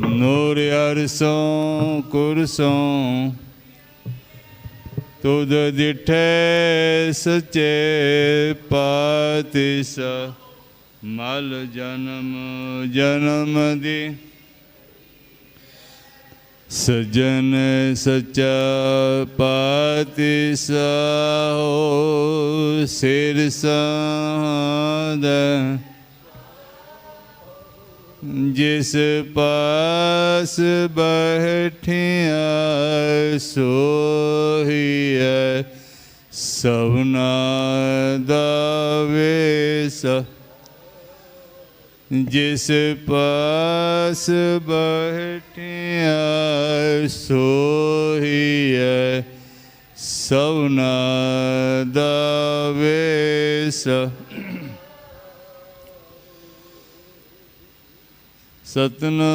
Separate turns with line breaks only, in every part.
नूर नूरियरसों कुरसों तुद दिठे सचे पातिस। मल जन्म जन्म दी। सज्जन सच पाति सो सिर सद जिस पास बैठिया सोहिया सवना दावे सा जिस पास बैठिया सोहिय सौना दवेश सतना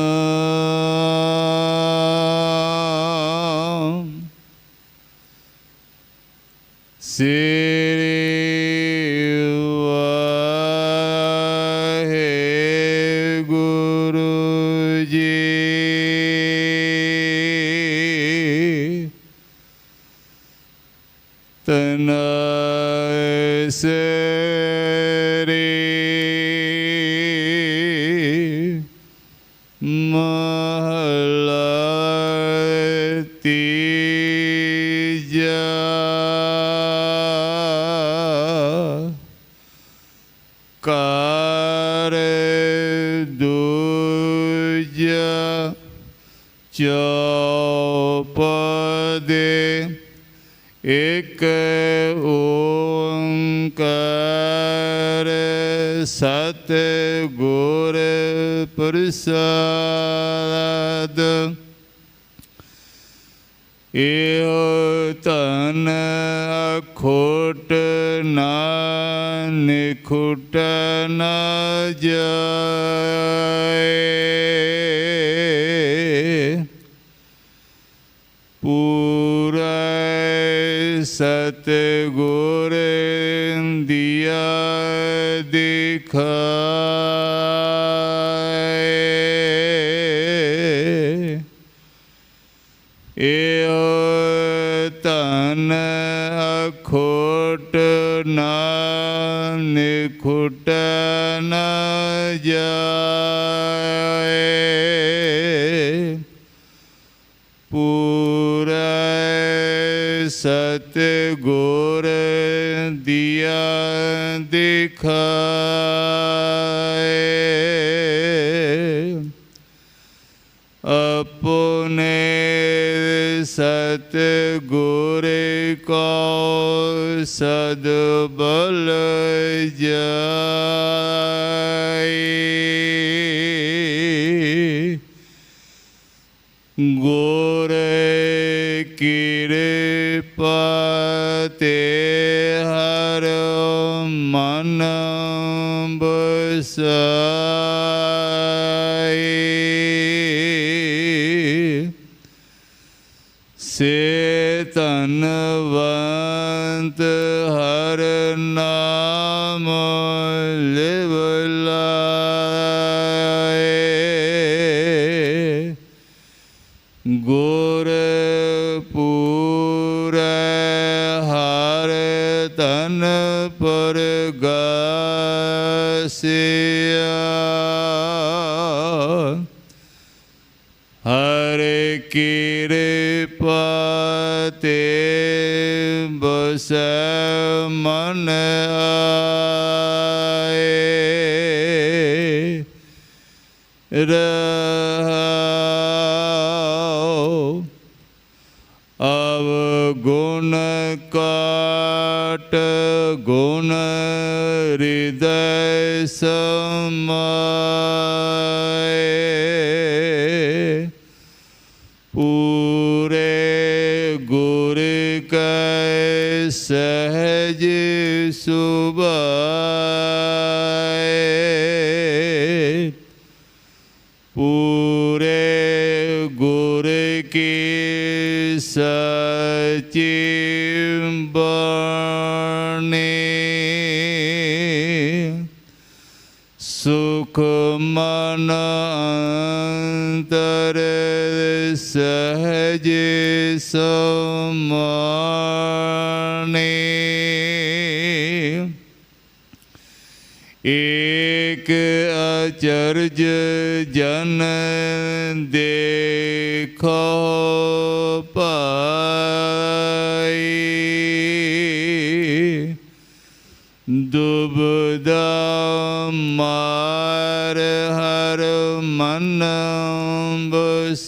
से từ nơi sẽ đi mơ lời tiếng Joe. ਸਤ ਗੁਰ ਪ੍ਰਸਾਦ। ਏਹ ਤਨ ਅਖੋਟ ਨਾ ਨਿਖੁਟ ਨਾ ਜਾਏ। ਪੂਰਾ ਸਤ ਗੁਰ दिखाए। ए तन अखोट न निखुट न जाए। पूरा सत गोरे दिया दिख अपने सतगुर को सदबल जाए। गोरे कृपा ਕਿਰਪਾ ਤੇ ਬਸੈ ਮਨ ਆਏ ਰਹਾਉ ਅਵ ਗੁਣ ਕਾਟ ਗੁਣ ਹਿਰਦੈ ਸਮਾਏ ਪੂਰੇ ਗੁਰ ਕੈ ਸਹਿਜ ਸੁਭਾਏ ਸਚੀ ਬਾਣੀ ਸੁਖ ਮਨ ਅੰਤਰ ਸਹਜ ਸਮਾਣੇ ਏਕ ਅਚਰਜ ਜਨ ਦੇਖੋ दुबद मार हर मन बस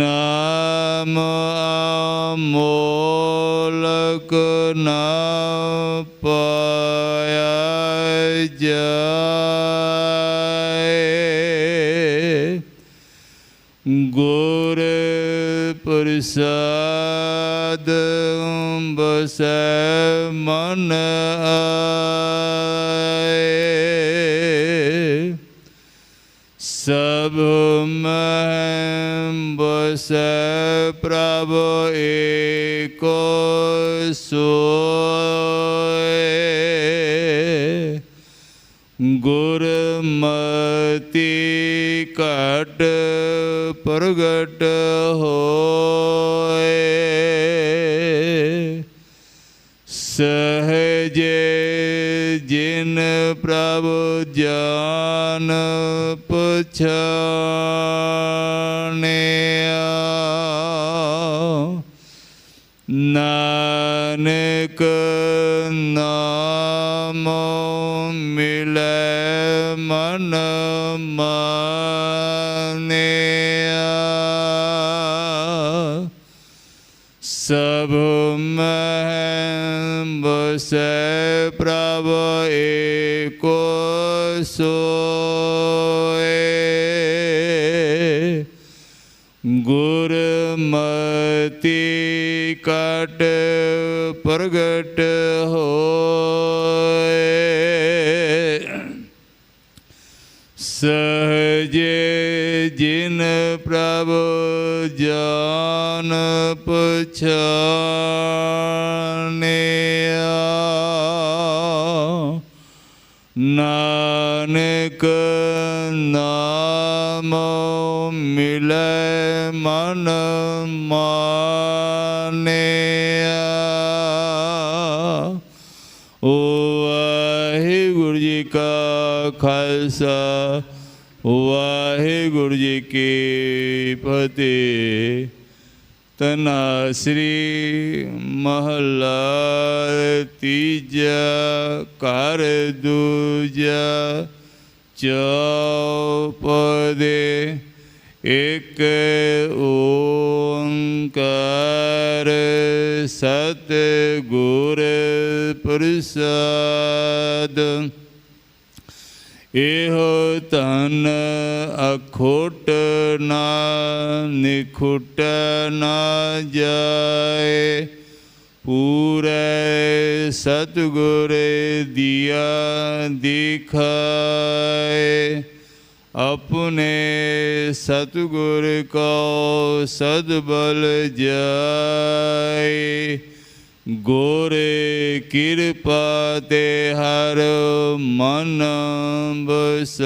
नाम मोलक न पाया जा पुरुषाद बस मन सब में बस प्रभु एक सो ਗੁਰਮਤੀ ਘਟ ਪ੍ਰਗਟ ਹੋਏ। ਸਹਜੇ ਜਿਨ ਪ੍ਰਭ ਜਾਨ ਪਛਾਣਿਆ। ਨਾਨਕ सबुम से प्रभु एको सोए। गुरमति कट प्रगट हो सहजे जिन प्रभु ਜਾਨ ਪਛਾਣਿਆ। ਨਾਨਕ ਨਾਮ ਮਿਲੈ ਮਨ ਮਾਨਿਆ। ਵਾਹਿਗੁਰੂ ਜੀ ਕਾ ਖਾਲਸਾ। वाहे गुरु जी की फतेह तना श्री महला तीजा कार दूजा, चौपदे एक ओंकार सत गुर प्रसाद। ਇਹੋ ਤਨ ਅਖੋਟ ਨਾ, ਨਿਖੁਟ ਨਾ ਜਾਏ। ਪੂਰੇ ਸਤਿਗੁਰ ਦੀਆ ਦਿਖਾਏ। ਆਪਣੇ ਸਤਿਗੁਰ ਕੋ ਸਦਬਲ ਜਾਏ। ਗੋਰੇ ਕਿਰਪਾ ਤੇ ਹਰ ਮਨ ਬਸਾਏ।